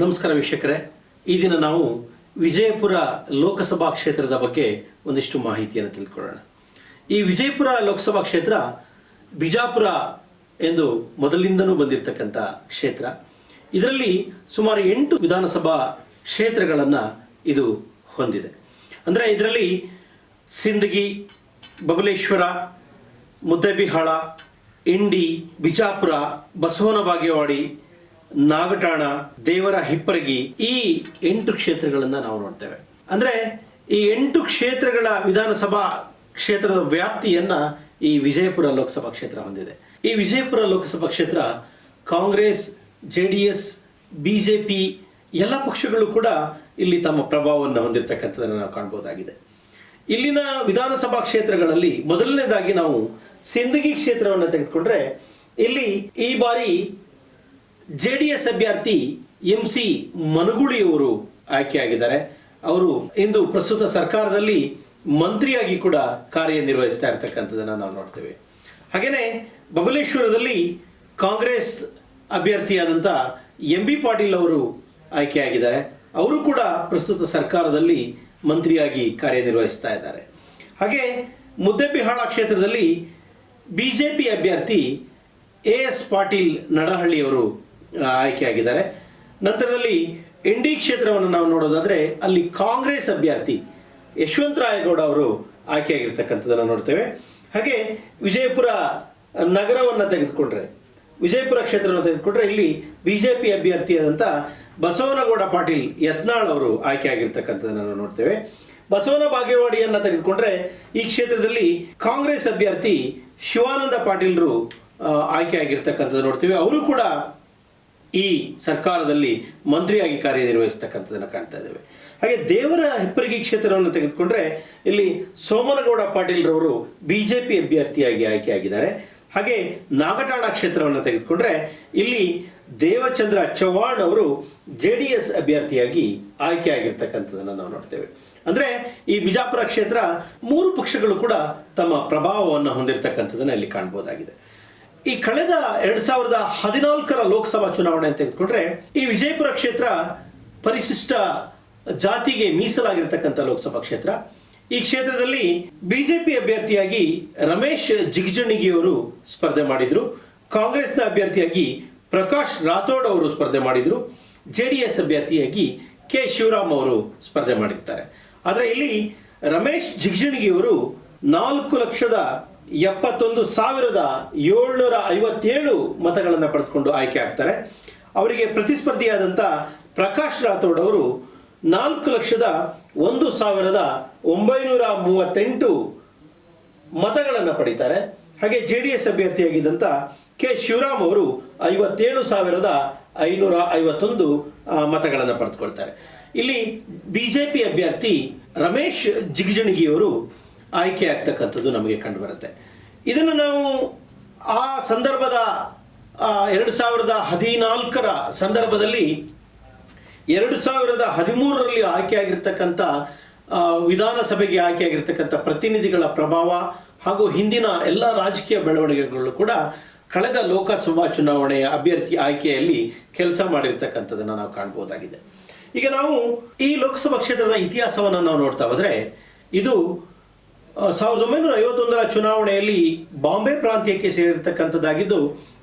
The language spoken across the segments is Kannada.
ನಮಸ್ಕಾರ ವೀಕ್ಷಕರೇ. ಈ ದಿನ ನಾವು ವಿಜಯಪುರ ಲೋಕಸಭಾ ಕ್ಷೇತ್ರದ ಬಗ್ಗೆ ಒಂದಿಷ್ಟು ಮಾಹಿತಿಯನ್ನು ತಿಳ್ಕೊಳ್ಳೋಣ. ಈ ವಿಜಯಪುರ ಲೋಕಸಭಾ ಕ್ಷೇತ್ರ ಬಿಜಾಪುರ ಎಂದು ಮೊದಲಿಂದನೂ ಬಂದಿರತಕ್ಕಂಥ ಕ್ಷೇತ್ರ. ಇದರಲ್ಲಿ ಸುಮಾರು ಎಂಟು ವಿಧಾನಸಭಾ ಕ್ಷೇತ್ರಗಳನ್ನು ಇದು ಹೊಂದಿದೆ. ಅಂದರೆ ಇದರಲ್ಲಿ ಸಿಂದಗಿ, ಬಬಲೇಶ್ವರ, ಮುದ್ದೆಬಿಹಾಳ, ಇಂಡಿ, ಬಿಜಾಪುರ, ಬಸವನ ಬಾಗೇವಾಡಿ ನಾಗಟಾಣ ದೇವರ ಹಿಪ್ಪರಗಿ ಈ ಎಂಟು ಕ್ಷೇತ್ರಗಳನ್ನು ನಾವು ನೋಡ್ತೇವೆ. ಅಂದ್ರೆ ಈ ಎಂಟು ಕ್ಷೇತ್ರಗಳ ವಿಧಾನಸಭಾ ಕ್ಷೇತ್ರದ ವ್ಯಾಪ್ತಿಯನ್ನ ಈ ವಿಜಯಪುರ ಲೋಕಸಭಾ ಕ್ಷೇತ್ರ ಹೊಂದಿದೆ. ಈ ವಿಜಯಪುರ ಲೋಕಸಭಾ ಕ್ಷೇತ್ರ Congress, J D S BJP ಎಲ್ಲ ಪಕ್ಷಗಳು ಕೂಡ ಇಲ್ಲಿ ತಮ್ಮ ಪ್ರಭಾವವನ್ನು ಹೊಂದಿರತಕ್ಕಂಥದ್ದನ್ನು ನಾವು ಕಾಣ್ಬೋದಾಗಿದೆ. ಇಲ್ಲಿನ ವಿಧಾನಸಭಾ ಕ್ಷೇತ್ರಗಳಲ್ಲಿ ಮೊದಲನೇದಾಗಿ ನಾವು ಸಿಂದಗಿ ಕ್ಷೇತ್ರವನ್ನು ತೆಗೆದುಕೊಂಡ್ರೆ ಇಲ್ಲಿ ಈ ಬಾರಿ ಜೆ ಡಿ ಎಸ್ ಅಭ್ಯರ್ಥಿ ಎಂ ಸಿ ಮನಗುಳಿಯವರು ಆಯ್ಕೆಯಾಗಿದ್ದಾರೆ. ಅವರು ಇಂದು ಪ್ರಸ್ತುತ ಸರ್ಕಾರದಲ್ಲಿ ಮಂತ್ರಿಯಾಗಿ ಕೂಡ ಕಾರ್ಯನಿರ್ವಹಿಸ್ತಾ ಇರತಕ್ಕಂಥದ್ದನ್ನು ನಾವು ನೋಡ್ತೇವೆ. ಹಾಗೆಯೇ ಬಬಲೇಶ್ವರದಲ್ಲಿ ಕಾಂಗ್ರೆಸ್ ಅಭ್ಯರ್ಥಿಯಾದಂಥ ಎಂ ಬಿ ಪಾಟೀಲ್ ಅವರು ಆಯ್ಕೆಯಾಗಿದ್ದಾರೆ. ಅವರು ಕೂಡ ಪ್ರಸ್ತುತ ಸರ್ಕಾರದಲ್ಲಿ ಮಂತ್ರಿಯಾಗಿ ಕಾರ್ಯನಿರ್ವಹಿಸ್ತಾ ಇದ್ದಾರೆ. ಹಾಗೆ ಮುದ್ದೆಬಿಹಾಳ ಕ್ಷೇತ್ರದಲ್ಲಿ ಬಿಜೆಪಿ ಅಭ್ಯರ್ಥಿ ಎ ಎಸ್ ಪಾಟೀಲ್ ನಡಹಳ್ಳಿಯವರು ಆಯ್ಕೆಯಾಗಿದ್ದಾರೆ. ನಂತರದಲ್ಲಿ ಇಂಡಿ ಕ್ಷೇತ್ರವನ್ನು ನಾವು ನೋಡೋದಾದ್ರೆ ಅಲ್ಲಿ ಕಾಂಗ್ರೆಸ್ ಅಭ್ಯರ್ಥಿ ಯಶವಂತರಾಯಗೌಡ ಅವರು ಆಯ್ಕೆಯಾಗಿರ್ತಕ್ಕಂಥದ್ದನ್ನು ನೋಡ್ತೇವೆ. ಹಾಗೆ ವಿಜಯಪುರ ನಗರವನ್ನು ತೆಗೆದುಕೊಂಡ್ರೆ, ವಿಜಯಪುರ ಕ್ಷೇತ್ರವನ್ನು ತೆಗೆದುಕೊಂಡ್ರೆ ಇಲ್ಲಿ ಬಿಜೆಪಿ ಅಭ್ಯರ್ಥಿಯಾದಂಥ ಬಸವನಗೌಡ ಪಾಟೀಲ್ ಯತ್ನಾಳ್ ಅವರು ಆಯ್ಕೆಯಾಗಿರ್ತಕ್ಕಂಥದ್ದನ್ನು ನೋಡ್ತೇವೆ. ಬಸವನ ಬಾಗೇವಾಡಿಯನ್ನ ತೆಗೆದುಕೊಂಡ್ರೆ ಈ ಕ್ಷೇತ್ರದಲ್ಲಿ ಕಾಂಗ್ರೆಸ್ ಅಭ್ಯರ್ಥಿ ಶಿವಾನಂದ ಪಾಟೀಲ್ರು ಆಯ್ಕೆ ಆಯ್ಕೆಯಾಗಿರ್ತಕ್ಕಂಥದ್ದು ನೋಡ್ತೇವೆ. ಅವರು ಕೂಡ ಈ ಸರ್ಕಾರದಲ್ಲಿ ಮಂತ್ರಿಯಾಗಿ ಕಾರ್ಯನಿರ್ವಹಿಸ್ತಕ್ಕಂಥದ್ದನ್ನು ಕಾಣ್ತಾ ಇದ್ದೇವೆ. ಹಾಗೆ ದೇವರ ಹೆಪ್ಪರಿಗೆ ಕ್ಷೇತ್ರವನ್ನು ತೆಗೆದುಕೊಂಡ್ರೆ ಇಲ್ಲಿ ಸೋಮನಗೌಡ ಪಾಟೀಲ್ರವರು ಬಿಜೆಪಿ ಅಭ್ಯರ್ಥಿಯಾಗಿ ಆಯ್ಕೆಯಾಗಿದ್ದಾರೆ. ಹಾಗೆ ನಾಗಠಾಣ ಕ್ಷೇತ್ರವನ್ನು ತೆಗೆದುಕೊಂಡ್ರೆ ಇಲ್ಲಿ ದೇವಚಂದ್ರ ಚವ್ಹಾಣ್ ಅವರು ಜೆ ಡಿ ಎಸ್ ಅಭ್ಯರ್ಥಿಯಾಗಿ ಆಯ್ಕೆಯಾಗಿರ್ತಕ್ಕಂಥದ್ದನ್ನು ನಾವು ನೋಡ್ತೇವೆ. ಅಂದ್ರೆ ಈ ಬಿಜಾಪುರ ಕ್ಷೇತ್ರ ಮೂರು ಪಕ್ಷಗಳು ಕೂಡ ತಮ್ಮ ಪ್ರಭಾವವನ್ನು ಹೊಂದಿರತಕ್ಕಂಥದ್ದನ್ನು ಇಲ್ಲಿ ಕಾಣಬಹುದಾಗಿದೆ ಈ ಕಳೆದ ಎರಡ್ ಸಾವಿರದ ಹದಿನಾಲ್ಕರ ಲೋಕಸಭಾ ಚುನಾವಣೆ ಅಂತ ತೆಗೆದುಕೊಂಡ್ರೆ, ಈ ವಿಜಯಪುರ ಕ್ಷೇತ್ರ ಪರಿಶಿಷ್ಟ ಜಾತಿಗೆ ಮೀಸಲಾಗಿರ್ತಕ್ಕಂಥ ಲೋಕಸಭಾ ಕ್ಷೇತ್ರ. ಈ ಕ್ಷೇತ್ರದಲ್ಲಿ ಬಿಜೆಪಿ ಅಭ್ಯರ್ಥಿಯಾಗಿ ರಮೇಶ್ ಜಿಗಜಿಣಗಿಯವರು ಸ್ಪರ್ಧೆ ಮಾಡಿದ್ರು. ಕಾಂಗ್ರೆಸ್ನ ಅಭ್ಯರ್ಥಿಯಾಗಿ ಪ್ರಕಾಶ್ ರಾಥೋಡ್ ಅವರು ಸ್ಪರ್ಧೆ ಮಾಡಿದ್ರು. ಜೆ ಡಿ ಎಸ್ ಅಭ್ಯರ್ಥಿಯಾಗಿ ಕೆ ಶಿವರಾಮ್ ಅವರು ಸ್ಪರ್ಧೆ ಮಾಡಿರ್ತಾರೆ. ಆದರೆ ಇಲ್ಲಿ ರಮೇಶ್ ಜಿಗಜಿಣಗಿಯವರು ನಾಲ್ಕು ಲಕ್ಷದ ಎಪ್ಪತ್ತೊಂದು ಸಾವಿರದ ಏಳ್ನೂರ ಐವತ್ತೇಳು ಮತಗಳನ್ನು ಪಡೆದುಕೊಂಡು ಆಯ್ಕೆ ಆಗ್ತಾರೆ. ಅವರಿಗೆ ಪ್ರತಿಸ್ಪರ್ಧಿಯಾದಂಥ ಪ್ರಕಾಶ್ ರಾಥೋಡ್ ಅವರು ನಾಲ್ಕು ಲಕ್ಷದ ಒಂದು ಸಾವಿರದ ಒಂಬೈನೂರ ಮೂವತ್ತೆಂಟು ಮತಗಳನ್ನು ಪಡೀತಾರೆ. ಹಾಗೆ ಜೆ ಡಿ ಎಸ್ ಅಭ್ಯರ್ಥಿಯಾಗಿದ್ದಂಥ ಕೆ ಶಿವರಾಮ್ ಅವರು ಐವತ್ತೇಳು ಸಾವಿರದ ಐನೂರ ಐವತ್ತೊಂದು ಮತಗಳನ್ನು ಪಡೆದುಕೊಳ್ತಾರೆ. ಇಲ್ಲಿ ಬಿಜೆಪಿ ಅಭ್ಯರ್ಥಿ ರಮೇಶ್ ಜಿಗಜಿಣಗಿಯವರು ಆಯ್ಕೆ ಆಗ್ತಕ್ಕಂಥದ್ದು ನಮಗೆ ಕಂಡುಬರುತ್ತೆ. ಇದನ್ನು ನಾವು ಆ ಸಂದರ್ಭದ ಎರಡು ಸಾವಿರದ ಹದಿನಾಲ್ಕರ ಸಂದರ್ಭದಲ್ಲಿ, ಎರಡು ಸಾವಿರದ ಹದಿಮೂರರಲ್ಲಿ ಆಯ್ಕೆಯಾಗಿರ್ತಕ್ಕಂಥ ವಿಧಾನಸಭೆಗೆ ಆಯ್ಕೆಯಾಗಿರ್ತಕ್ಕಂಥ ಪ್ರತಿನಿಧಿಗಳ ಪ್ರಭಾವ ಹಾಗೂ ಹಿಂದಿನ ಎಲ್ಲ ರಾಜಕೀಯ ಬೆಳವಣಿಗೆಗಳು ಕೂಡ ಕಳೆದ ಲೋಕಸಭಾ ಚುನಾವಣೆಯ ಅಭ್ಯರ್ಥಿ ಆಯ್ಕೆಯಲ್ಲಿ ಕೆಲಸ ಮಾಡಿರ್ತಕ್ಕಂಥದ್ದನ್ನು ನಾವು ಕಾಣ್ಬೋದಾಗಿದೆ. ಈಗ ನಾವು ಈ ಲೋಕಸಭಾ ಕ್ಷೇತ್ರದ ಇತಿಹಾಸವನ್ನು ನಾವು ನೋಡ್ತಾ ಹೋದರೆ, ಇದು ಸಾವಿರದ ಒಂಬೈನೂರ ಐವತ್ತೊಂದರ ಚುನಾವಣೆಯಲ್ಲಿ ಬಾಂಬೆ ಪ್ರಾಂತ್ಯಕ್ಕೆ ಸೇರಿರ್ತಕ್ಕಂಥದ್ದಾಗಿದ್ದು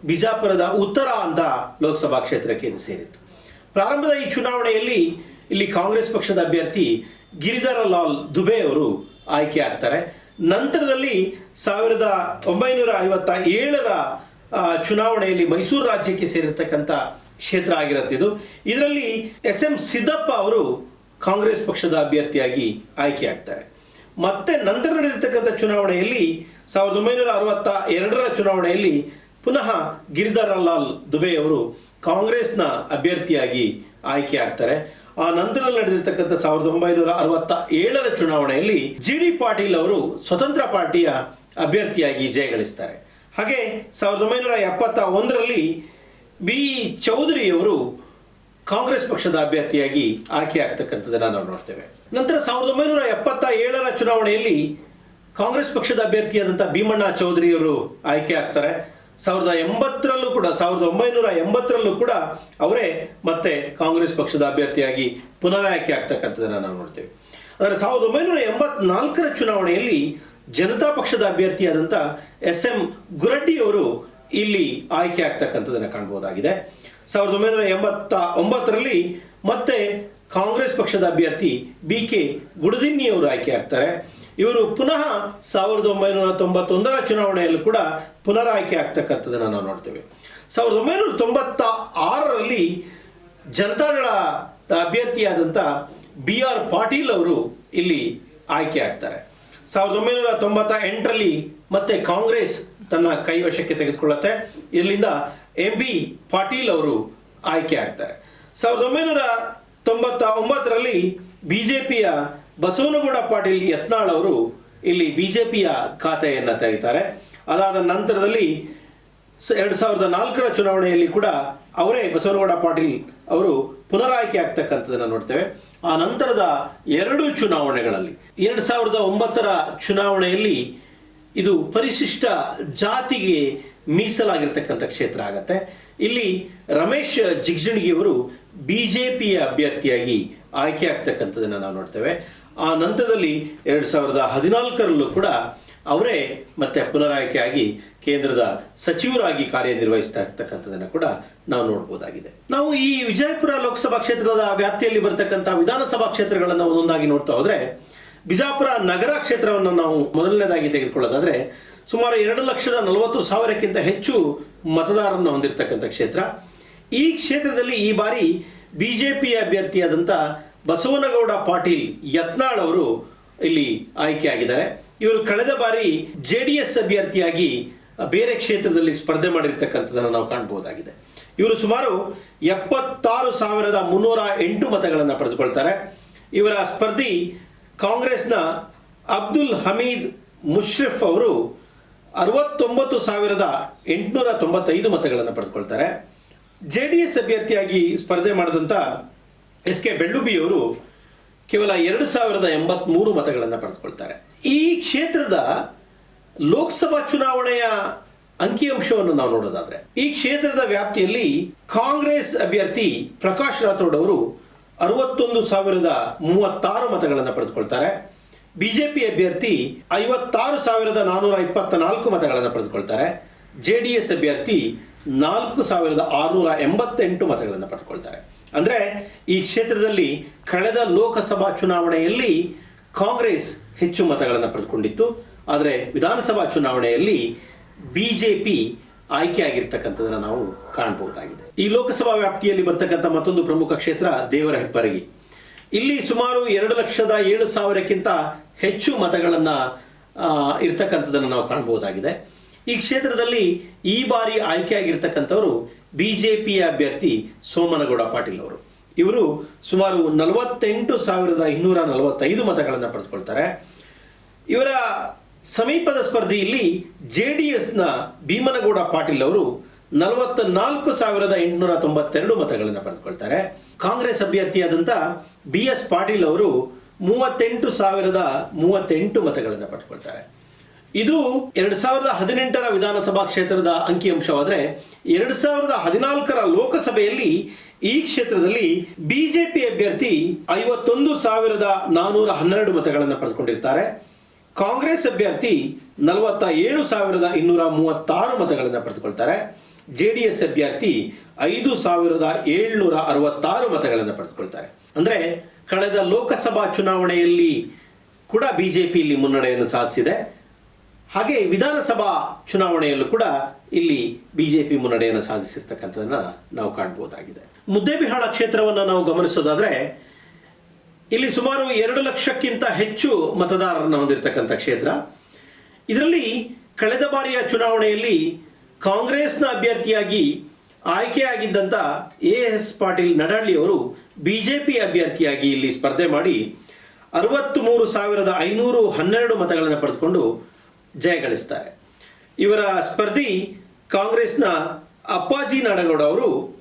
ಬಿಜಾಪುರದ ಉತ್ತರ ಅಂತ ಲೋಕಸಭಾ ಕ್ಷೇತ್ರಕ್ಕೆ ಇದು ಸೇರಿತ್ತು. ಪ್ರಾರಂಭದ ಈ ಚುನಾವಣೆಯಲ್ಲಿ ಇಲ್ಲಿ ಕಾಂಗ್ರೆಸ್ ಪಕ್ಷದ ಅಭ್ಯರ್ಥಿ ಗಿರಿಧರ ಲಾಲ್ ದುಬೆ ಅವರು ಆಯ್ಕೆ ಆಗ್ತಾರೆ. ನಂತರದಲ್ಲಿ ಸಾವಿರದ ಒಂಬೈನೂರ ಐವತ್ತ ಏಳರ ಚುನಾವಣೆಯಲ್ಲಿ ಮೈಸೂರು ರಾಜ್ಯಕ್ಕೆ ಸೇರಿರ್ತಕ್ಕಂಥ ಕ್ಷೇತ್ರ ಆಗಿರುತ್ತಿದ್ದು ಇದು. ಇದರಲ್ಲಿ ಎಸ್ ಎಂ ಸಿದ್ದಪ್ಪ ಅವರು ಕಾಂಗ್ರೆಸ್ ಪಕ್ಷದ ಅಭ್ಯರ್ಥಿಯಾಗಿ ಆಯ್ಕೆ ಆಗ್ತಾರೆ. ಮತ್ತೆ ನಂತರ ನಡೆದಿರ್ತಕ್ಕಂಥ ಚುನಾವಣೆಯಲ್ಲಿ ಸಾವಿರದ ಒಂಬೈನೂರ ಅರವತ್ತ ಎರಡರ ಚುನಾವಣೆಯಲ್ಲಿ ಪುನಃ ಗಿರಿಧರ ಲಾಲ್ ದುಬೆ ಅವರು ಕಾಂಗ್ರೆಸ್ನ ಅಭ್ಯರ್ಥಿಯಾಗಿ ಆಯ್ಕೆ ಆಗ್ತಾರೆ. ಆ ನಂತರ ನಡೆದಿರ್ತಕ್ಕಂಥ ಸಾವಿರದ ಒಂಬೈನೂರ ಅರವತ್ತ ಏಳರ ಚುನಾವಣೆಯಲ್ಲಿ ಜಿ ಡಿ ಪಾಟೀಲ್ ಅವರು ಸ್ವತಂತ್ರ ಪಾರ್ಟಿಯ ಅಭ್ಯರ್ಥಿಯಾಗಿ ಜಯಗಳಿಸ್ತಾರೆ. ಹಾಗೆ ಸಾವಿರದ ಒಂಬೈನೂರ ಎಪ್ಪತ್ತ ಒಂದರಲ್ಲಿ ಬಿ ಚೌಧರಿ ಅವರು ಕಾಂಗ್ರೆಸ್ ಪಕ್ಷದ ಅಭ್ಯರ್ಥಿಯಾಗಿ ಆಯ್ಕೆ ಆಗ್ತಕ್ಕಂಥದ್ದನ್ನ ನಾವು ನೋಡ್ತೇವೆ. ನಂತರ ಸಾವಿರದ ಒಂಬೈನೂರ ಎಪ್ಪತ್ತ ಏಳರ ಚುನಾವಣೆಯಲ್ಲಿ ಕಾಂಗ್ರೆಸ್ ಪಕ್ಷದ ಅಭ್ಯರ್ಥಿಯಾದಂಥ ಭೀಮಣ್ಣ ಚೌಧರಿ ಅವರು ಆಯ್ಕೆ ಆಗ್ತಾರೆ. ಸಾವಿರದ ಎಂಬತ್ತರಲ್ಲೂ ಕೂಡ, ಸಾವಿರದ ಒಂಬೈನೂರ ಎಂಬತ್ತರಲ್ಲೂ ಕೂಡ ಅವರೇ ಮತ್ತೆ ಕಾಂಗ್ರೆಸ್ ಪಕ್ಷದ ಅಭ್ಯರ್ಥಿಯಾಗಿ ಪುನರಾಯ್ಕೆ ಆಗ್ತಕ್ಕಂಥದ್ದನ್ನು ನಾವು ನೋಡ್ತೇವೆ. ಆದರೆ ಸಾವಿರದ ಒಂಬೈನೂರ ಎಂಬತ್ನಾಲ್ಕರ ಚುನಾವಣೆಯಲ್ಲಿ ಜನತಾ ಪಕ್ಷದ ಅಭ್ಯರ್ಥಿಯಾದಂಥ ಎಸ್ ಎಂ ಗುರಡ್ಡಿ ಅವರು ಇಲ್ಲಿ ಆಯ್ಕೆ ಆಗ್ತಕ್ಕಂಥದ್ದನ್ನು ಕಾಣಬಹುದಾಗಿದೆ ಸಾವಿರದ ಒಂಬೈನೂರ ಎಂಬತ್ತ ಒಂಬತ್ತರಲ್ಲಿ ಮತ್ತೆ ಕಾಂಗ್ರೆಸ್ ಪಕ್ಷದ ಅಭ್ಯರ್ಥಿ ಬಿ ಕೆ ಗುಡದಿನ್ನಿಯವರು ಆಯ್ಕೆ ಆಗ್ತಾರೆ ಇವರು ಪುನಃ ಸಾವಿರದ ಒಂಬೈನೂರ ತೊಂಬತ್ತೊಂದರ ಚುನಾವಣೆಯಲ್ಲೂ ಕೂಡ ಪುನರಾಯ್ಕೆ ಆಗ್ತಕ್ಕಂಥದ್ದನ್ನು ನಾವು ನೋಡ್ತೇವೆ. ಸಾವಿರದ ಒಂಬೈನೂರ ತೊಂಬತ್ತ ಆರರಲ್ಲಿ ಜನತಾದಳ ಅಭ್ಯರ್ಥಿಯಾದಂಥ ಬಿ ಆರ್ ಪಾಟೀಲ್ ಅವರು ಇಲ್ಲಿ ಆಯ್ಕೆ ಆಗ್ತಾರೆ ಸಾವಿರದ ಒಂಬೈನೂರ ತೊಂಬತ್ತ ಎಂಟರಲ್ಲಿ ಮತ್ತೆ ಕಾಂಗ್ರೆಸ್ ತನ್ನ ಕೈವಶಕ್ಕೆ ತೆಗೆದುಕೊಳ್ಳುತ್ತೆ. ಇಲ್ಲಿಂದ ಎಂ ಬಿ ಪಾಟೀಲ್ ಅವರು ಆಯ್ಕೆ ಆಗ್ತಾರೆ. ಸಾವಿರದ ಒಂಬೈನೂರ ತೊಂಬತ್ತ ಒಂಬತ್ತರಲ್ಲಿ ಬಿಜೆಪಿಯ ಬಸವನಗೌಡ ಪಾಟೀಲ್ ಯತ್ನಾಳ್ ಅವರು ಇಲ್ಲಿ ಬಿಜೆಪಿಯ ಖಾತೆಯನ್ನು ತೆರೀತಾರೆ ಅದಾದ ನಂತರದಲ್ಲಿ ಎರಡು ಸಾವಿರದ ನಾಲ್ಕರ ಚುನಾವಣೆಯಲ್ಲಿ ಕೂಡ ಅವರೇ ಬಸವನಗೌಡ ಪಾಟೀಲ್ ಅವರು ಪುನರಾಯ್ಕೆ ಆಗ್ತಕ್ಕಂಥದ್ದನ್ನು ನೋಡ್ತೇವೆ. ಆ ನಂತರದ ಎರಡು ಚುನಾವಣೆಗಳಲ್ಲಿ ಎರಡು ಸಾವಿರದ ಒಂಬತ್ತರ ಚುನಾವಣೆಯಲ್ಲಿ ಇದು ಪರಿಶಿಷ್ಟ ಜಾತಿಗೆ ಮೀಸಲಾಗಿರ್ತಕ್ಕಂಥ ಕ್ಷೇತ್ರ ಆಗತ್ತೆ. ಇಲ್ಲಿ ರಮೇಶ್ ಜಿಗಜಿಣಗಿ ಅವರು ಪಿಯ ಅಭ್ಯರ್ಥಿಯಾಗಿ ಆಯ್ಕೆ ಆಗ್ತಕ್ಕಂಥದ್ದನ್ನು ನಾವು ನೋಡ್ತೇವೆ. ಆ ನಂತರದಲ್ಲಿ ಎರಡು ಸಾವಿರದ ಹದಿನಾಲ್ಕರಲ್ಲೂ ಕೂಡ ಅವರೇ ಮತ್ತೆ ಪುನರಾಯ್ಕೆಯಾಗಿ ಕೇಂದ್ರದ ಸಚಿವರಾಗಿ ಕಾರ್ಯನಿರ್ವಹಿಸ್ತಾ ಇರ್ತಕ್ಕಂಥದ್ದನ್ನು ಕೂಡ ನಾವು ನೋಡ್ಬೋದಾಗಿದೆ. ನಾವು ಈ ವಿಜಯಪುರ ಲೋಕಸಭಾ ಕ್ಷೇತ್ರದ ವ್ಯಾಪ್ತಿಯಲ್ಲಿ ಬರತಕ್ಕಂಥ ವಿಧಾನಸಭಾ ಕ್ಷೇತ್ರಗಳನ್ನು ಒಂದೊಂದಾಗಿ ನೋಡ್ತಾ ಹೋದ್ರೆ, ಬಿಜಾಪುರ ನಗರ ಕ್ಷೇತ್ರವನ್ನು ನಾವು ಮೊದಲನೇದಾಗಿ ತೆಗೆದುಕೊಳ್ಳೋದಾದ್ರೆ ಸುಮಾರು ಎರಡು ಲಕ್ಷದ ನಲವತ್ತು ಸಾವಿರಕ್ಕಿಂತ ಹೆಚ್ಚು ಮತದಾರರನ್ನು ಹೊಂದಿರತಕ್ಕಂಥ ಕ್ಷೇತ್ರ. ಈ ಕ್ಷೇತ್ರದಲ್ಲಿ ಈ ಬಾರಿ ಬಿ ಜೆ ಪಿ ಅಭ್ಯರ್ಥಿಯಾದಂಥ ಬಸವನಗೌಡ ಪಾಟೀಲ್ ಯತ್ನಾಳ್ ಅವರು ಇಲ್ಲಿ ಆಯ್ಕೆಯಾಗಿದ್ದಾರೆ. ಇವರು ಕಳೆದ ಬಾರಿ ಜೆ ಡಿ ಎಸ್ ಅಭ್ಯರ್ಥಿಯಾಗಿ ಬೇರೆ ಕ್ಷೇತ್ರದಲ್ಲಿ ಸ್ಪರ್ಧೆ ಮಾಡಿರ್ತಕ್ಕಂಥದ್ದನ್ನು ನಾವು ಕಾಣಬಹುದಾಗಿದೆ. ಇವರು ಸುಮಾರು ಎಪ್ಪತ್ತಾರು ಸಾವಿರದ ಮುನ್ನೂರ ಎಂಟು ಮತಗಳನ್ನು ಪಡೆದುಕೊಳ್ತಾರೆ. ಇವರ ಸ್ಪರ್ಧಿ ಕಾಂಗ್ರೆಸ್ನ ಅಬ್ದುಲ್ ಹಮೀದ್ ಮುಷ್ರಿಫ್ ಅವರು ಅರವತ್ತೊಂಬತ್ತು ಸಾವಿರದ ಎಂಟುನೂರ ತೊಂಬತ್ತೈದು ಮತಗಳನ್ನು ಪಡೆದುಕೊಳ್ತಾರೆ. ಜೆ ಡಿ ಎಸ್ ಅಭ್ಯರ್ಥಿಯಾಗಿ ಸ್ಪರ್ಧೆ ಮಾಡಿದಂಥ ಎಸ್ ಕೆ ಬೆಳ್ಳುಬಿಯವರು ಕೇವಲ ಎರಡು ಸಾವಿರದ ಎಂಬತ್ಮೂರು ಮತಗಳನ್ನು ಪಡೆದುಕೊಳ್ತಾರೆ. ಈ ಕ್ಷೇತ್ರದ ಲೋಕಸಭಾ ಚುನಾವಣೆಯ ಅಂಕಿಅಂಶವನ್ನು ನಾವು ನೋಡೋದಾದರೆ, ಈ ಕ್ಷೇತ್ರದ ವ್ಯಾಪ್ತಿಯಲ್ಲಿ ಕಾಂಗ್ರೆಸ್ ಅಭ್ಯರ್ಥಿ ಪ್ರಕಾಶ್ ರಾಥೋಡ್ ಅವರು ಅರವತ್ತೊಂದು ಸಾವಿರದ ಮೂವತ್ತಾರು ಮತಗಳನ್ನು ಪಡೆದುಕೊಳ್ತಾರೆ. ಬಿಜೆಪಿ ಅಭ್ಯರ್ಥಿ ಐವತ್ತಾರು ಸಾವಿರದ ನಾನ್ನೂರ ಇಪ್ಪತ್ತ ನಾಲ್ಕು ಮತಗಳನ್ನು ಪಡೆದುಕೊಳ್ತಾರೆ. ಜೆ ಡಿ ಎಸ್ ಅಭ್ಯರ್ಥಿ ನಾಲ್ಕು ಸಾವಿರದ ಆರುನೂರ ಎಂಬತ್ತೆಂಟು ಮತಗಳನ್ನು ಪಡೆದುಕೊಳ್ತಾರೆ. ಅಂದರೆ ಈ ಕ್ಷೇತ್ರದಲ್ಲಿ ಕಳೆದ ಲೋಕಸಭಾ ಚುನಾವಣೆಯಲ್ಲಿ ಕಾಂಗ್ರೆಸ್ ಹೆಚ್ಚು ಮತಗಳನ್ನು ಪಡೆದುಕೊಂಡಿತ್ತು. ಆದರೆ ವಿಧಾನಸಭಾ ಚುನಾವಣೆಯಲ್ಲಿ ಬಿಜೆಪಿ ಆಯ್ಕೆಯಾಗಿರ್ತಕ್ಕಂಥದ್ದನ್ನು ನಾವು ಕಾಣಬಹುದಾಗಿದೆ. ಈ ಲೋಕಸಭಾ ವ್ಯಾಪ್ತಿಯಲ್ಲಿ ಬರ್ತಕ್ಕಂಥ ಮತ್ತೊಂದು ಪ್ರಮುಖ ಕ್ಷೇತ್ರ ದೇವರ ಹೆಪ್ಪರಗಿ ಇಲ್ಲಿ ಸುಮಾರು ಎರಡು ಲಕ್ಷದ ಏಳು ಸಾವಿರಕ್ಕಿಂತ ಹೆಚ್ಚು ಮತಗಳನ್ನು ಇರ್ತಕ್ಕಂಥದ್ದನ್ನು ನಾವು ಕಾಣಬಹುದಾಗಿದೆ. ಈ ಕ್ಷೇತ್ರದಲ್ಲಿ ಈ ಬಾರಿ ಆಯ್ಕೆಯಾಗಿರ್ತಕ್ಕಂಥವರು ಬಿಜೆಪಿಯ ಅಭ್ಯರ್ಥಿ ಸೋಮನಗೌಡ ಪಾಟೀಲ್ ಅವರು. ಇವರು ಸುಮಾರು ನಲವತ್ತೆಂಟು ಸಾವಿರದ ಇನ್ನೂರ ನಲವತ್ತೈದು ಮತಗಳನ್ನು ಪಡೆದುಕೊಳ್ತಾರೆ. ಇವರ ಸಮೀಪದ ಸ್ಪರ್ಧೆಯಲ್ಲಿ ಜೆ ಡಿ ಎಸ್ನ ಭೀಮನಗೌಡ ಪಾಟೀಲ್ ಅವರು ನಲವತ್ತ ನಾಲ್ಕು ಸಾವಿರದ ಎಂಟುನೂರ ತೊಂಬತ್ತೆರಡು ಮತಗಳನ್ನು ಪಡೆದುಕೊಳ್ತಾರೆ. ಕಾಂಗ್ರೆಸ್ ಅಭ್ಯರ್ಥಿಯಾದಂಥ ಬಿ ಎಸ್ ಪಾಟೀಲ್ ಅವರು ಮೂವತ್ತೆಂಟು ಸಾವಿರದ ಮೂವತ್ತೆಂಟು ಮತಗಳನ್ನು ಪಡ್ಕೊಳ್ತಾರೆ ಇದು ಎರಡು ಸಾವಿರದ ಹದಿನೆಂಟರ ವಿಧಾನಸಭಾ ಕ್ಷೇತ್ರದ ಅಂಕಿಅಂಶವಾದರೆ, ಎರಡು ಸಾವಿರದ ಹದಿನಾಲ್ಕರ ಲೋಕಸಭೆಯಲ್ಲಿ ಈ ಕ್ಷೇತ್ರದಲ್ಲಿ ಬಿಜೆಪಿ ಅಭ್ಯರ್ಥಿ ಐವತ್ತೊಂದು ಸಾವಿರದ ನಾನೂರ ಹನ್ನೆರಡು ಮತಗಳನ್ನು ಪಡೆದುಕೊಂಡಿರ್ತಾರೆ. ಕಾಂಗ್ರೆಸ್ ಅಭ್ಯರ್ಥಿ ನಲವತ್ತ ಏಳು ಸಾವಿರದ ಇನ್ನೂರ ಮೂವತ್ತಾರು ಮತಗಳನ್ನು ಪಡೆದುಕೊಳ್ತಾರೆ. ಜೆ ಡಿ ಎಸ್ ಅಭ್ಯರ್ಥಿ ಐದು ಸಾವಿರದ ಏಳ್ನೂರ ಅರವತ್ತಾರು ಮತಗಳನ್ನು ಪಡೆದುಕೊಳ್ತಾರೆ. ಅಂದರೆ ಕಳೆದ ಲೋಕಸಭಾ ಚುನಾವಣೆಯಲ್ಲಿ ಕೂಡ ಬಿಜೆಪಿ ಇಲ್ಲಿ ಮುನ್ನಡೆಯನ್ನು ಸಾಧಿಸಿದೆ. ಹಾಗೆ ವಿಧಾನಸಭಾ ಚುನಾವಣೆಯಲ್ಲೂ ಕೂಡ ಇಲ್ಲಿ ಬಿಜೆಪಿ ಮುನ್ನಡೆಯನ್ನು ಸಾಧಿಸಿರ್ತಕ್ಕಂಥದ್ದನ್ನ ನಾವು ಕಾಣಬಹುದಾಗಿದೆ. ಮುದ್ದೇಬಿಹಾಳ ಕ್ಷೇತ್ರವನ್ನು ನಾವು ಗಮನಿಸೋದಾದ್ರೆ, ಇಲ್ಲಿ ಸುಮಾರು ಎರಡು ಲಕ್ಷಕ್ಕಿಂತ ಹೆಚ್ಚು ಮತದಾರರನ್ನು ಹೊಂದಿರತಕ್ಕಂಥ ಕ್ಷೇತ್ರ. ಇದರಲ್ಲಿ ಕಳೆದ ಬಾರಿಯ ಚುನಾವಣೆಯಲ್ಲಿ ಕಾಂಗ್ರೆಸ್ನ ಅಭ್ಯರ್ಥಿಯಾಗಿ ಆಯ್ಕೆಯಾಗಿದ್ದಂಥ ಎ ಎಸ್ ಪಾಟೀಲ್ ನಡಹಳ್ಳಿ ಅವರು ಬಿಜೆಪಿ ಅಭ್ಯರ್ಥಿಯಾಗಿ ಇಲ್ಲಿ ಸ್ಪರ್ಧೆ ಮಾಡಿ ಅರವತ್ತ್ ಮೂರು ಸಾವಿರದ ಐನೂರು ಹನ್ನೆರಡು ಮತಗಳನ್ನು ಪಡೆದುಕೊಂಡು ಜಯಗಳಿಸ್ತಾರೆ ಇವರ ಸ್ಪರ್ಧಿ ಕಾಂಗ್ರೆಸ್ನ ಅಪ್ಪಾಜಿ ನಾಡಗೌಡ ಅವರು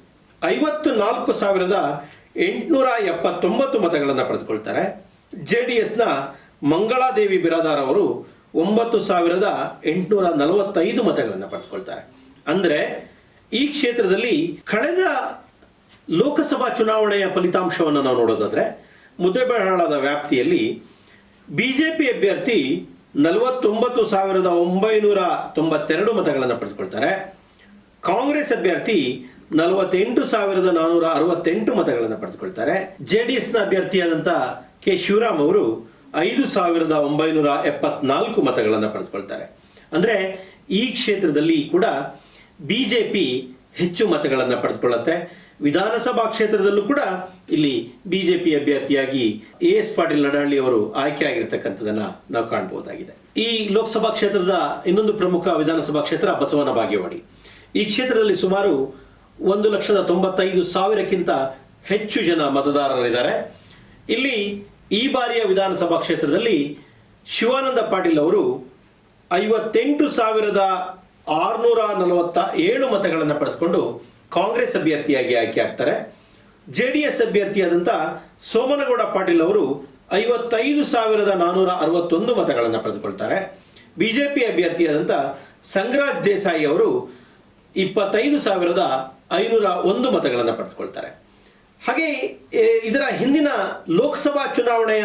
ಐವತ್ತು ನಾಲ್ಕು ಸಾವಿರದ ಎಂಟುನೂರ ಎಪ್ಪತ್ತೊಂಬತ್ತು ಮತಗಳನ್ನು ಪಡೆದುಕೊಳ್ತಾರೆ. ಜೆ ಡಿ ಎಸ್ನ ಮಂಗಳಾದೇವಿ ಬಿರಾದಾರ್ ಅವರು ಒಂಬತ್ತು ಸಾವಿರದ ಎಂಟುನೂರ ನಲವತ್ತೈದು ಮತಗಳನ್ನು ಪಡೆದುಕೊಳ್ತಾರೆ. ಅಂದರೆ ಈ ಕ್ಷೇತ್ರದಲ್ಲಿ ಕಳೆದ ಲೋಕಸಭಾ ಚುನಾವಣೆಯ ಫಲಿತಾಂಶವನ್ನು ನಾವು ನೋಡೋದಾದರೆ ಮುದ್ದೇಬೇಳದ ವ್ಯಾಪ್ತಿಯಲ್ಲಿ ಬಿ ಜೆ ಪಿ ಅಭ್ಯರ್ಥಿ ನಲವತ್ತೊಂಬತ್ತು ಸಾವಿರದ ಒಂಬೈನೂರ ತೊಂಬತ್ತೆರಡು ಮತಗಳನ್ನು ಪಡೆದುಕೊಳ್ತಾರೆ. ಕಾಂಗ್ರೆಸ್ ಅಭ್ಯರ್ಥಿ ನಲವತ್ತೆಂಟು ಸಾವಿರದ ನಾನೂರ ಅರವತ್ತೆಂಟು ಮತಗಳನ್ನು ಪಡೆದುಕೊಳ್ತಾರೆ. ಜೆ ಡಿ ಎಸ್ನ ಅಭ್ಯರ್ಥಿಯಾದಂಥ ಕೆ. ಶಿವರಾಮ್ ಅವರು ಐದು ಸಾವಿರದ ಒಂಬೈನೂರ ಎಪ್ಪತ್ನಾಲ್ಕು ಮತಗಳನ್ನು ಪಡೆದುಕೊಳ್ತಾರೆ. ಅಂದರೆ, ಈ ಕ್ಷೇತ್ರದಲ್ಲಿ ಕೂಡ ಬಿ ಜೆ ಪಿ ಹೆಚ್ಚು ಮತಗಳನ್ನು ಪಡೆದುಕೊಳ್ಳುತ್ತೆ. ವಿಧಾನಸಭಾ ಕ್ಷೇತ್ರದಲ್ಲೂ ಕೂಡ ಇಲ್ಲಿ ಬಿಜೆಪಿ ಅಭ್ಯರ್ಥಿಯಾಗಿ ಎ ಎಸ್ ಪಾಟೀಲ್ ನಡಹಳ್ಳಿ ಅವರು ಆಯ್ಕೆ ಆಗಿರ್ತಕ್ಕಂಥದನ್ನ ನಾವು ಕಾಣಬಹುದಾಗಿದೆ. ಈ ಲೋಕಸಭಾ ಕ್ಷೇತ್ರದ ಇನ್ನೊಂದು ಪ್ರಮುಖ ವಿಧಾನಸಭಾ ಕ್ಷೇತ್ರ ಬಸವನ ಬಾಗೇವಾಡಿ. ಈ ಕ್ಷೇತ್ರದಲ್ಲಿ ಸುಮಾರು ಒಂದು ಲಕ್ಷದ ತೊಂಬತ್ತೈದು ಸಾವಿರಕ್ಕಿಂತ ಹೆಚ್ಚು ಜನ ಮತದಾರರಿದ್ದಾರೆ. ಇಲ್ಲಿ ಈ ಬಾರಿಯ ವಿಧಾನಸಭಾ ಕ್ಷೇತ್ರದಲ್ಲಿ ಶಿವಾನಂದ ಪಾಟೀಲ್ ಅವರು ಐವತ್ತೆಂಟು ಸಾವಿರದ ಆರುನೂರ ನಲವತ್ತ ಏಳು ಮತಗಳನ್ನು ಪಡೆದುಕೊಂಡು ಕಾಂಗ್ರೆಸ್ ಅಭ್ಯರ್ಥಿಯಾಗಿ ಆಯ್ಕೆ ಆಗ್ತಾರೆ. ಜೆ ಡಿ ಎಸ್ ಅಭ್ಯರ್ಥಿಯಾದಂಥ ಸೋಮನಗೌಡ ಪಾಟೀಲ್ ಅವರು ಐವತ್ತೈದು ಸಾವಿರದ ನಾನ್ನೂರ ಅರವತ್ತೊಂದು ಮತಗಳನ್ನು ಪಡೆದುಕೊಳ್ತಾರೆ. ಬಿಜೆಪಿ ಅಭ್ಯರ್ಥಿಯಾದಂಥ ಸಂಗ್ರಾಜ್ ದೇಸಾಯಿ ಅವರು ಇಪ್ಪತ್ತೈದು ಸಾವಿರದ ಐನೂರ ಒಂದು ಮತಗಳನ್ನು ಪಡೆದುಕೊಳ್ತಾರೆ. ಹಾಗೆ ಇದರ ಹಿಂದಿನ ಲೋಕಸಭಾ ಚುನಾವಣೆಯ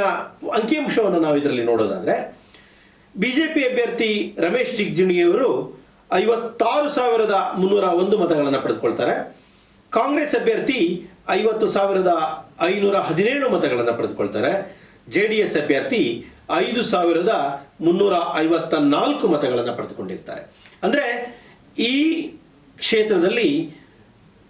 ಅಂಕಿಅಂಶವನ್ನು ನಾವು ಇದರಲ್ಲಿ ನೋಡೋದಾದ್ರೆ, ಬಿಜೆಪಿ ಅಭ್ಯರ್ಥಿ ರಮೇಶ್ ಜಿಗ್ಜಿಣಿಯವರು ಐವತ್ತಾರು ಸಾವಿರದ ಮುನ್ನೂರ ಒಂದು ಮತಗಳನ್ನು ಪಡೆದುಕೊಳ್ತಾರೆ. ಕಾಂಗ್ರೆಸ್ ಅಭ್ಯರ್ಥಿ ಐವತ್ತು ಸಾವಿರದ ಐನೂರ ಹದಿನೇಳು ಮತಗಳನ್ನು ಪಡೆದುಕೊಳ್ತಾರೆ. ಜೆ ಡಿ ಎಸ್ ಅಭ್ಯರ್ಥಿ ಐದು ಸಾವಿರದ ಮುನ್ನೂರ ಐವತ್ತ ನಾಲ್ಕು ಮತಗಳನ್ನು ಪಡೆದುಕೊಂಡಿರ್ತಾರೆ. ಅಂದರೆ ಈ ಕ್ಷೇತ್ರದಲ್ಲಿ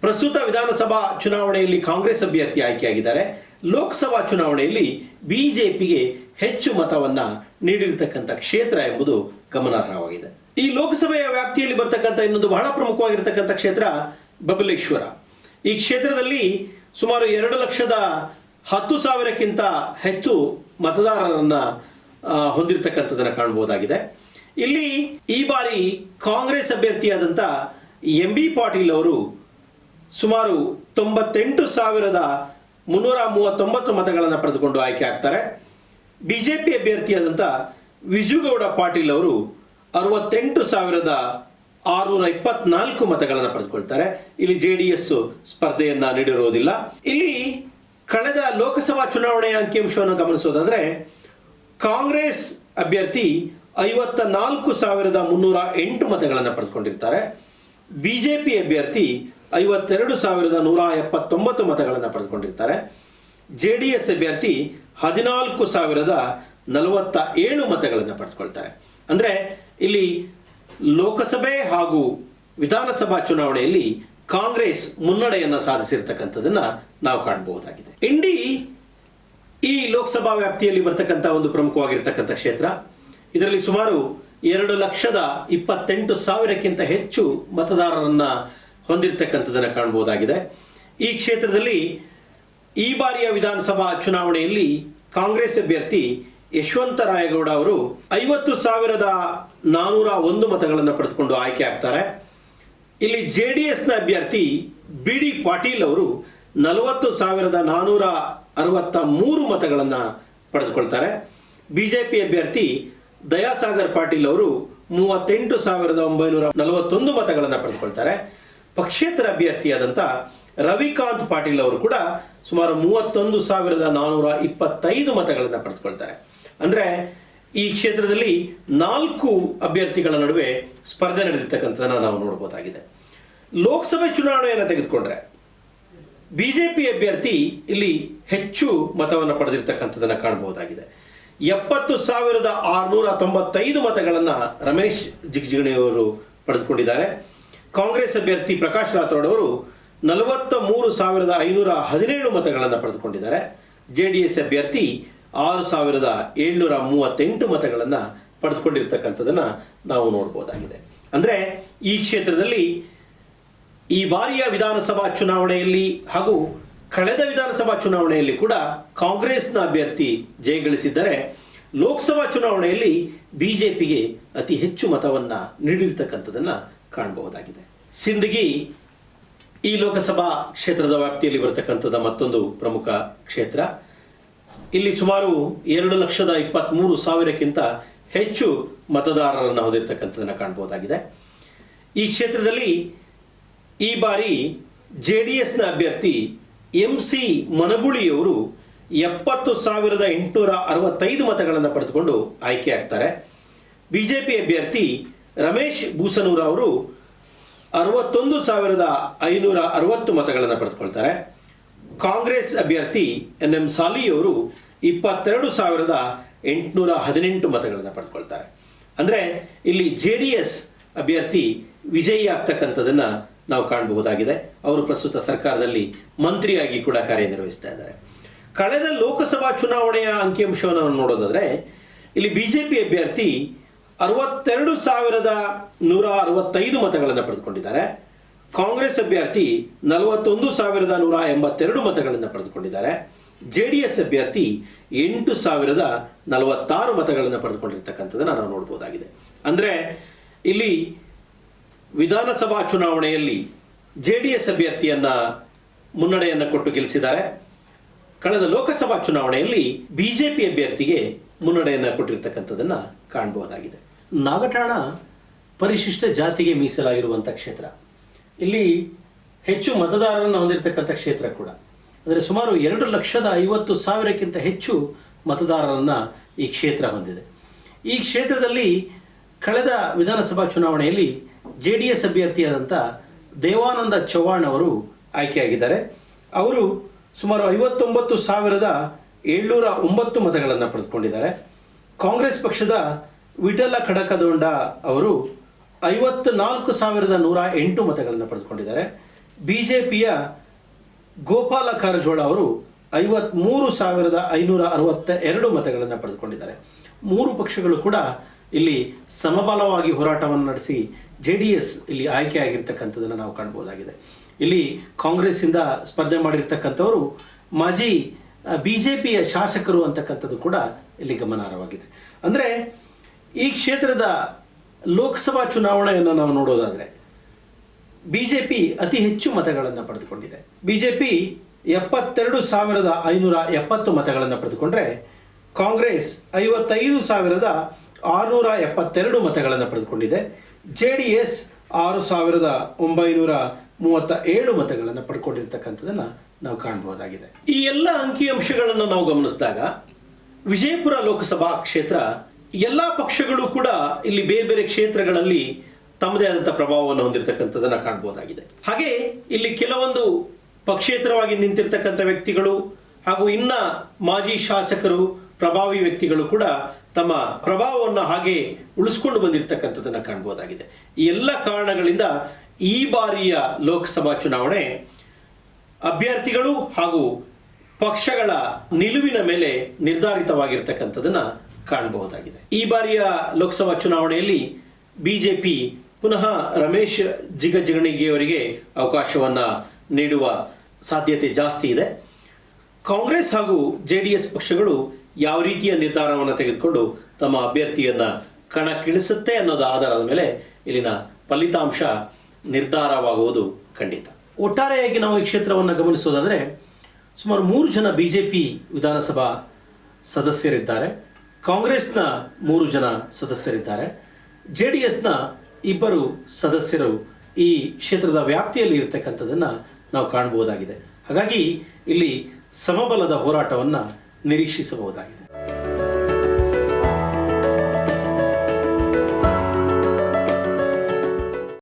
ಪ್ರಸ್ತುತ ವಿಧಾನಸಭಾ ಚುನಾವಣೆಯಲ್ಲಿ ಕಾಂಗ್ರೆಸ್ ಅಭ್ಯರ್ಥಿ ಆಯ್ಕೆಯಾಗಿದ್ದಾರೆ. ಲೋಕಸಭಾ ಚುನಾವಣೆಯಲ್ಲಿ ಬಿಜೆಪಿಗೆ ಹೆಚ್ಚು ಮತವನ್ನು ನೀಡಿರತಕ್ಕಂಥ ಕ್ಷೇತ್ರ ಎಂಬುದು ಗಮನಾರ್ಹವಾಗಿದೆ. ಈ ಲೋಕಸಭೆಯ ವ್ಯಾಪ್ತಿಯಲ್ಲಿ ಬರ್ತಕ್ಕಂಥ ಇನ್ನೊಂದು ಬಹಳ ಪ್ರಮುಖವಾಗಿರ್ತಕ್ಕಂಥ ಕ್ಷೇತ್ರ ಬಬಲೇಶ್ವರ. ಈ ಕ್ಷೇತ್ರದಲ್ಲಿ ಸುಮಾರು ಎರಡು ಲಕ್ಷದ ಹತ್ತು ಸಾವಿರಕ್ಕಿಂತ ಹೆಚ್ಚು ಮತದಾರರನ್ನ ಆ, ಹೊಂದಿರತಕ್ಕಂಥದ್ದನ್ನು ಕಾಣಬಹುದಾಗಿದೆ. ಇಲ್ಲಿ ಈ ಬಾರಿ ಕಾಂಗ್ರೆಸ್ ಅಭ್ಯರ್ಥಿಯಾದಂಥ ಎಂ ಬಿ ಪಾಟೀಲ್ ಅವರು ಸುಮಾರು ತೊಂಬತ್ತೆಂಟು ಸಾವಿರದ ಮುನ್ನೂರ ಮೂವತ್ತೊಂಬತ್ತು ಮತಗಳನ್ನು ಪಡೆದುಕೊಂಡು ಆಯ್ಕೆ ಆಗ್ತಾರೆ. ಬಿಜೆಪಿ ಅಭ್ಯರ್ಥಿಯಾದಂಥ ವಿಜುಗೌಡ ಪಾಟೀಲ್ ಅವರು ಅರವತ್ತೆಂಟು ಸಾವಿರದ ಆರುನೂರ ಇಪ್ಪತ್ನಾಲ್ಕು ಮತಗಳನ್ನು ಪಡೆದುಕೊಳ್ತಾರೆ. ಇಲ್ಲಿ ಜೆ ಡಿ ಎಸ್ ಸ್ಪರ್ಧೆಯನ್ನ ನೀಡಿರುವುದಿಲ್ಲ. ಇಲ್ಲಿ ಕಳೆದ ಲೋಕಸಭಾ ಚುನಾವಣೆಯ ಅಂಕಿಅಂಶವನ್ನು ಗಮನಿಸೋದಾದ್ರೆ ಕಾಂಗ್ರೆಸ್ ಅಭ್ಯರ್ಥಿ ಐವತ್ತ ನಾಲ್ಕು ಸಾವಿರದ ಮುನ್ನೂರ ಎಂಟು ಮತಗಳನ್ನು ಪಡೆದುಕೊಂಡಿರ್ತಾರೆ. ಬಿಜೆಪಿ ಅಭ್ಯರ್ಥಿ ಐವತ್ತೆರಡು ಸಾವಿರದ ನೂರ ಎಪ್ಪತ್ತೊಂಬತ್ತು ಮತಗಳನ್ನು ಪಡೆದುಕೊಂಡಿರ್ತಾರೆ. ಜೆ ಡಿ ಎಸ್ ಅಭ್ಯರ್ಥಿ ಹದಿನಾಲ್ಕು ಸಾವಿರದ ನಲವತ್ತ ಏಳು ಮತಗಳನ್ನು ಪಡೆದುಕೊಳ್ತಾರೆ. ಅಂದರೆ ಇಲ್ಲಿ ಲೋಕಸಭೆ ಹಾಗೂ ವಿಧಾನಸಭಾ ಚುನಾವಣೆಯಲ್ಲಿ ಕಾಂಗ್ರೆಸ್ ಮುನ್ನಡೆಯನ್ನು ಸಾಧಿಸಿರ್ತಕ್ಕಂಥದ್ದನ್ನ ನಾವು ಕಾಣಬಹುದಾಗಿದೆ. ಇಂಡಿ ಈ ಲೋಕಸಭಾ ವ್ಯಾಪ್ತಿಯಲ್ಲಿ ಬರ್ತಕ್ಕಂಥ ಒಂದು ಪ್ರಮುಖವಾಗಿರ್ತಕ್ಕಂಥ ಕ್ಷೇತ್ರ. ಇದರಲ್ಲಿ ಸುಮಾರು ಎರಡು ಲಕ್ಷದ ಇಪ್ಪತ್ತೆಂಟು ಸಾವಿರಕ್ಕಿಂತ ಹೆಚ್ಚು ಮತದಾರರನ್ನ ಹೊಂದಿರತಕ್ಕಂಥದ್ದನ್ನು ಕಾಣಬಹುದಾಗಿದೆ. ಈ ಕ್ಷೇತ್ರದಲ್ಲಿ ಈ ಬಾರಿಯ ವಿಧಾನಸಭಾ ಚುನಾವಣೆಯಲ್ಲಿ ಕಾಂಗ್ರೆಸ್ ಅಭ್ಯರ್ಥಿ ಯಶವಂತ ರಾಯಗೌಡ ಅವರು ಐವತ್ತು ಸಾವಿರದ ನಾನೂರ ಒಂದು ಮತಗಳನ್ನು ಪಡೆದುಕೊಂಡು ಆಯ್ಕೆ ಆಗ್ತಾರೆ. ಇಲ್ಲಿ ಜೆ ಡಿ ಎಸ್ನ ಅಭ್ಯರ್ಥಿ ಬಿ ಡಿ ಪಾಟೀಲ್ ಅವರು ನಲವತ್ತು ಸಾವಿರದ ನಾನೂರ ಅರವತ್ತ ಮೂರು ಮತಗಳನ್ನು ಪಡೆದುಕೊಳ್ತಾರೆ. ಬಿ ಜೆ ಪಿ ಅಭ್ಯರ್ಥಿ ದಯಾಸಾಗರ್ ಪಾಟೀಲ್ ಅವರು ಮೂವತ್ತೆಂಟು ಸಾವಿರದ ಒಂಬೈನೂರ ನಲವತ್ತೊಂದು ಮತಗಳನ್ನು ಪಡೆದುಕೊಳ್ತಾರೆ. ಪಕ್ಷೇತರ ಅಭ್ಯರ್ಥಿಯಾದಂಥ ರವಿಕಾಂತ್ ಪಾಟೀಲ್ ಅವರು ಕೂಡ ಸುಮಾರು ಮೂವತ್ತೊಂದು ಸಾವಿರದ ನಾನೂರ ಇಪ್ಪತ್ತೈದು ಮತಗಳನ್ನು ಪಡೆದುಕೊಳ್ತಾರೆ. ಅಂದರೆ ಈ ಕ್ಷೇತ್ರದಲ್ಲಿ ನಾಲ್ಕು ಅಭ್ಯರ್ಥಿಗಳ ನಡುವೆ ಸ್ಪರ್ಧೆ ನಡೆದಿರ್ತಕ್ಕಂಥದ್ದನ್ನು ನಾವು ನೋಡಬಹುದಾಗಿದೆ ಲೋಕಸಭೆ ಚುನಾವಣೆಯನ್ನು ತೆಗೆದುಕೊಂಡ್ರೆ ಬಿಜೆಪಿ ಅಭ್ಯರ್ಥಿ ಇಲ್ಲಿ ಹೆಚ್ಚು ಮತವನ್ನು ಪಡೆದಿರ್ತಕ್ಕಂಥದ್ದನ್ನು ಕಾಣಬಹುದಾಗಿದೆ. ಎಪ್ಪತ್ತು ಸಾವಿರದ ಆರುನೂರ ತೊಂಬತ್ತೈದು ಮತಗಳನ್ನು ರಮೇಶ್ ಜಿಗಜಿಗಣಿಯವರು ಪಡೆದುಕೊಂಡಿದ್ದಾರೆ. ಕಾಂಗ್ರೆಸ್ ಅಭ್ಯರ್ಥಿ ಪ್ರಕಾಶ್ ರಾಥೋಡ್ ಅವರು ನಲವತ್ತ ಮೂರು ಸಾವಿರದ ಐನೂರ ಹದಿನೇಳು ಮತಗಳನ್ನು ಪಡೆದುಕೊಂಡಿದ್ದಾರೆ. ಜೆ ಡಿ ಎಸ್ ಅಭ್ಯರ್ಥಿ ಆರು ಸಾವಿರದ ಏಳ್ನೂರ ಮೂವತ್ತೆಂಟು ಮತಗಳನ್ನು ಪಡೆದುಕೊಂಡಿರ್ತಕ್ಕಂಥದ್ದನ್ನು ನಾವು ನೋಡ್ಬೋದಾಗಿದೆ. ಅಂದರೆ ಈ ಕ್ಷೇತ್ರದಲ್ಲಿ ಈ ಬಾರಿಯ ವಿಧಾನಸಭಾ ಚುನಾವಣೆಯಲ್ಲಿ ಹಾಗೂ ಕಳೆದ ವಿಧಾನಸಭಾ ಚುನಾವಣೆಯಲ್ಲಿ ಕೂಡ ಕಾಂಗ್ರೆಸ್ನ ಅಭ್ಯರ್ಥಿ ಜಯಗಳಿಸಿದ್ದರೆ ಲೋಕಸಭಾ ಚುನಾವಣೆಯಲ್ಲಿ ಬಿಜೆಪಿಗೆ ಅತಿ ಹೆಚ್ಚು ಮತವನ್ನ ನೀಡಿರ್ತಕ್ಕಂಥದ್ದನ್ನು ಕಾಣಬಹುದಾಗಿದೆ. ಸಿಂದಗಿ ಈ ಲೋಕಸಭಾ ಕ್ಷೇತ್ರದ ವ್ಯಾಪ್ತಿಯಲ್ಲಿ ಬರತಕ್ಕಂಥದ್ದು ಮತ್ತೊಂದು ಪ್ರಮುಖ ಕ್ಷೇತ್ರ ಇಲ್ಲಿ ಸುಮಾರು ಎರಡು ಲಕ್ಷದ ಇಪ್ಪತ್ತ್ಮೂರು ಸಾವಿರಕ್ಕಿಂತ ಹೆಚ್ಚು ಮತದಾರರನ್ನು ಹೊಂದಿರತಕ್ಕಂಥದ್ದನ್ನು ಕಾಣಬಹುದಾಗಿದೆ ಈ ಕ್ಷೇತ್ರದಲ್ಲಿ ಈ ಬಾರಿ ಜೆ ಡಿ ಎಸ್ನ ಅಭ್ಯರ್ಥಿ ಎಂ ಸಿ ಮನಗುಳಿಯವರು ಎಪ್ಪತ್ತು ಸಾವಿರದ ಎಂಟುನೂರ ಅರವತ್ತೈದು ಮತಗಳನ್ನು ಪಡೆದುಕೊಂಡು ಆಯ್ಕೆ ಆಗ್ತಾರೆ. ಬಿ ಜೆ ಪಿ ಅಭ್ಯರ್ಥಿ ರಮೇಶ್ ಭೂಸನೂರ ಅವರು ಅರವತ್ತೊಂದು ಸಾವಿರದ ಐನೂರ ಅರವತ್ತು ಮತಗಳನ್ನು ಪಡೆದುಕೊಳ್ತಾರೆ. ಕಾಂಗ್ರೆಸ್ ಅಭ್ಯರ್ಥಿ ಎನ್ ಎಂ ಸಾಲಿಯವರು ಇಪ್ಪತ್ತೆರಡು ಸಾವಿರದ ಎಂಟುನೂರ ಹದಿನೆಂಟು ಮತಗಳನ್ನು ಪಡೆದುಕೊಳ್ತಾರೆ. ಅಂದರೆ ಇಲ್ಲಿ ಜೆ ಡಿ ಎಸ್ ಅಭ್ಯರ್ಥಿ ವಿಜಯಿ ಆಗ್ತಕ್ಕಂಥದ್ದನ್ನು ನಾವು ಕಾಣಬಹುದಾಗಿದೆ. ಅವರು ಪ್ರಸ್ತುತ ಸರ್ಕಾರದಲ್ಲಿ ಮಂತ್ರಿಯಾಗಿ ಕೂಡ ಕಾರ್ಯನಿರ್ವಹಿಸ್ತಾ ಇದ್ದಾರೆ. ಕಳೆದ ಲೋಕಸಭಾ ಚುನಾವಣೆಯ ಅಂಕಿಅಂಶವನ್ನು ನಾವು ನೋಡೋದಾದ್ರೆ, ಇಲ್ಲಿ ಬಿಜೆಪಿ ಅಭ್ಯರ್ಥಿ ಅರವತ್ತೆರಡು ಸಾವಿರದ ನೂರ ಅರವತ್ತೈದು ಮತಗಳನ್ನು ಪಡೆದುಕೊಂಡಿದ್ದಾರೆ. ಕಾಂಗ್ರೆಸ್ ಅಭ್ಯರ್ಥಿ ನಲವತ್ತೊಂದು ಸಾವಿರದ ನೂರ ಎಂಬತ್ತೆರಡು ಮತಗಳನ್ನು ಪಡೆದುಕೊಂಡಿದ್ದಾರೆ. ಜೆ ಡಿ ಎಸ್ ಅಭ್ಯರ್ಥಿ ಎಂಟು ಸಾವಿರದ ನಲವತ್ತಾರು ಮತಗಳನ್ನು ಪಡೆದುಕೊಂಡಿರ್ತಕ್ಕಂಥದ್ದನ್ನು ನಾವು ನೋಡ್ಬೋದಾಗಿದೆ. ಅಂದರೆ ಇಲ್ಲಿ ವಿಧಾನಸಭಾ ಚುನಾವಣೆಯಲ್ಲಿ ಜೆ ಡಿ ಎಸ್ ಅಭ್ಯರ್ಥಿಯನ್ನ ಮುನ್ನಡೆಯನ್ನು ಕೊಟ್ಟು ಗೆಲ್ಲಿಸಿದ್ದಾರೆ ಕಳೆದ ಲೋಕಸಭಾ ಚುನಾವಣೆಯಲ್ಲಿ ಬಿಜೆಪಿ ಅಭ್ಯರ್ಥಿಗೆ ಮುನ್ನಡೆಯನ್ನು ಕೊಟ್ಟಿರ್ತಕ್ಕಂಥದ್ದನ್ನು ಕಾಣಬಹುದಾಗಿದೆ ನಾಗಠಾಣ ಪರಿಶಿಷ್ಟ ಜಾತಿಗೆ ಮೀಸಲಾಗಿರುವಂಥ ಕ್ಷೇತ್ರ. ಇಲ್ಲಿ ಹೆಚ್ಚು ಮತದಾರರನ್ನು ಹೊಂದಿರತಕ್ಕಂಥ ಕ್ಷೇತ್ರ ಕೂಡ. ಅಂದರೆ ಸುಮಾರು ಎರಡು ಲಕ್ಷದ ಐವತ್ತು ಸಾವಿರಕ್ಕಿಂತ ಹೆಚ್ಚು ಮತದಾರರನ್ನು ಈ ಕ್ಷೇತ್ರ ಹೊಂದಿದೆ. ಈ ಕ್ಷೇತ್ರದಲ್ಲಿ ಕಳೆದ ವಿಧಾನಸಭಾ ಚುನಾವಣೆಯಲ್ಲಿ ಜೆ ಡಿ ಎಸ್ ಅಭ್ಯರ್ಥಿಯಾದಂಥ ದೇವಾನಂದ ಚವ್ಹಾಣ್ ಅವರು ಆಯ್ಕೆಯಾಗಿದ್ದಾರೆ. ಅವರು ಸುಮಾರು ಐವತ್ತೊಂಬತ್ತು ಸಾವಿರದ ಏಳ್ನೂರ ಒಂಬತ್ತು ಮತಗಳನ್ನು ಪಡೆದುಕೊಂಡಿದ್ದಾರೆ. ಕಾಂಗ್ರೆಸ್ ಪಕ್ಷದ ವಿಠಲ ಖಡಕದೊಂಡ ಅವರು ಐವತ್ತು ನಾಲ್ಕು ಸಾವಿರದ ನೂರ ಎಂಟು ಮತಗಳನ್ನು ಪಡೆದುಕೊಂಡಿದ್ದಾರೆ. ಬಿ ಜೆ ಪಿಯ ಗೋಪಾಲ ಕಾರಜೋಳ ಅವರು ಐವತ್ಮೂರು ಸಾವಿರದ ಐನೂರ ಅರವತ್ತ ಎರಡು ಮತಗಳನ್ನು ಪಡೆದುಕೊಂಡಿದ್ದಾರೆ. ಮೂರು ಪಕ್ಷಗಳು ಕೂಡ ಇಲ್ಲಿ ಸಮಬಲವಾಗಿ ಹೋರಾಟವನ್ನು ನಡೆಸಿ ಜೆ ಡಿ ಎಸ್ ಇಲ್ಲಿ ಆಯ್ಕೆಯಾಗಿರ್ತಕ್ಕಂಥದ್ದನ್ನು ನಾವು ಕಾಣ್ಬೋದಾಗಿದೆ ಇಲ್ಲಿ ಕಾಂಗ್ರೆಸ್ಸಿಂದ ಸ್ಪರ್ಧೆ ಮಾಡಿರ್ತಕ್ಕಂಥವರು ಮಾಜಿ ಬಿ ಜೆ ಪಿಯ ಶಾಸಕರು ಅಂತಕ್ಕಂಥದ್ದು ಕೂಡ ಇಲ್ಲಿ ಗಮನಾರ್ಹವಾಗಿದೆ. ಅಂದರೆ ಈ ಕ್ಷೇತ್ರದ ಲೋಕಸಭಾ ಚುನಾವಣೆಯನ್ನು ನಾವು ನೋಡೋದಾದರೆ ಬಿ ಜೆ ಪಿ ಅತಿ ಹೆಚ್ಚು ಮತಗಳನ್ನು ಪಡೆದುಕೊಂಡಿದೆ. ಬಿ ಜೆ ಪಿ ಎಪ್ಪತ್ತೆರಡು ಸಾವಿರದ ಐನೂರ ಎಪ್ಪತ್ತು ಮತಗಳನ್ನು ಪಡೆದುಕೊಂಡ್ರೆ, ಕಾಂಗ್ರೆಸ್ ಐವತ್ತೈದು ಸಾವಿರದ ಆರುನೂರ ಎಪ್ಪತ್ತೆರಡು ಮತಗಳನ್ನು ಪಡೆದುಕೊಂಡಿದೆ. ಜೆ ಡಿ ಎಸ್ ಆರು ಸಾವಿರದ ಒಂಬೈನೂರ ಮೂವತ್ತ ಏಳು ಮತಗಳನ್ನು ಪಡ್ಕೊಂಡಿರ್ತಕ್ಕಂಥದ್ದನ್ನು ನಾವು ಕಾಣಬಹುದಾಗಿದೆ. ಈ ಎಲ್ಲ ಅಂಕಿಅಂಶಗಳನ್ನು ನಾವು ಗಮನಿಸಿದಾಗ, ವಿಜಯಪುರ ಲೋಕಸಭಾ ಕ್ಷೇತ್ರ ಎಲ್ಲ ಪಕ್ಷಗಳು ಕೂಡ ಇಲ್ಲಿ ಬೇರೆ ಬೇರೆ ಕ್ಷೇತ್ರಗಳಲ್ಲಿ ತಮ್ಮದೇ ಆದಂಥ ಪ್ರಭಾವವನ್ನು ಹೊಂದಿರತಕ್ಕಂಥದ್ದನ್ನು ಕಾಣ್ಬೋದಾಗಿದೆ. ಹಾಗೆ ಇಲ್ಲಿ ಕೆಲವೊಂದು ಪಕ್ಷೇತರವಾಗಿ ನಿಂತಿರ್ತಕ್ಕಂಥ ವ್ಯಕ್ತಿಗಳು ಹಾಗೂ ಇನ್ನ ಮಾಜಿ ಶಾಸಕರು, ಪ್ರಭಾವಿ ವ್ಯಕ್ತಿಗಳು ಕೂಡ ತಮ್ಮ ಪ್ರಭಾವವನ್ನು ಹಾಗೆ ಉಳಿಸ್ಕೊಂಡು ಬಂದಿರತಕ್ಕಂಥದ್ದನ್ನು ಕಾಣ್ಬೋದಾಗಿದೆ. ಈ ಎಲ್ಲ ಕಾರಣಗಳಿಂದ ಈ ಬಾರಿಯ ಲೋಕಸಭಾ ಚುನಾವಣೆ ಅಭ್ಯರ್ಥಿಗಳು ಹಾಗೂ ಪಕ್ಷಗಳ ನಿಲುವಿನ ಮೇಲೆ ನಿರ್ಧಾರಿತವಾಗಿರ್ತಕ್ಕಂಥದ್ದನ್ನ ಕಾಣಬಹುದಾಗಿದೆ. ಈ ಬಾರಿಯ ಲೋಕಸಭಾ ಚುನಾವಣೆಯಲ್ಲಿ ಬಿಜೆಪಿ ಪುನಃ ರಮೇಶ್ ಜಿಗಜಿಗಣಿಗೆಯವರಿಗೆ ಅವಕಾಶವನ್ನು ನೀಡುವ ಸಾಧ್ಯತೆ ಜಾಸ್ತಿ ಇದೆ. ಕಾಂಗ್ರೆಸ್ ಹಾಗೂ ಜೆ ಪಕ್ಷಗಳು ಯಾವ ರೀತಿಯ ನಿರ್ಧಾರವನ್ನು ತೆಗೆದುಕೊಂಡು ತಮ್ಮ ಅಭ್ಯರ್ಥಿಯನ್ನು ಕಣಕ್ಕಿಳಿಸುತ್ತೆ ಅನ್ನೋದು ಆಧಾರದ ಮೇಲೆ ಇಲ್ಲಿನ ಫಲಿತಾಂಶ ನಿರ್ಧಾರವಾಗುವುದು ಖಂಡಿತ. ಒಟ್ಟಾರೆಯಾಗಿ ನಾವು ಈ ಕ್ಷೇತ್ರವನ್ನು ಗಮನಿಸೋದಾದರೆ ಸುಮಾರು ಮೂರು ಜನ ಬಿ ಜೆ ಪಿ ವಿಧಾನಸಭಾ ಸದಸ್ಯರಿದ್ದಾರೆ. ಕಾಂಗ್ರೆಸ್ನ ಮೂರು ಜನ ಸದಸ್ಯರಿದ್ದಾರೆ. ಜೆ ಡಿ ಎಸ್ನ ಇಬ್ಬರು ಸದಸ್ಯರು ಈ ಕ್ಷೇತ್ರದ ವ್ಯಾಪ್ತಿಯಲ್ಲಿ ಇರತಕ್ಕಂಥದ್ದನ್ನು ನಾವು ಕಾಣಬಹುದಾಗಿದೆ. ಹಾಗಾಗಿ ಇಲ್ಲಿ ಸಮಬಲದ ಹೋರಾಟವನ್ನು ನಿರೀಕ್ಷಿಸಬಹುದಾಗಿದೆ.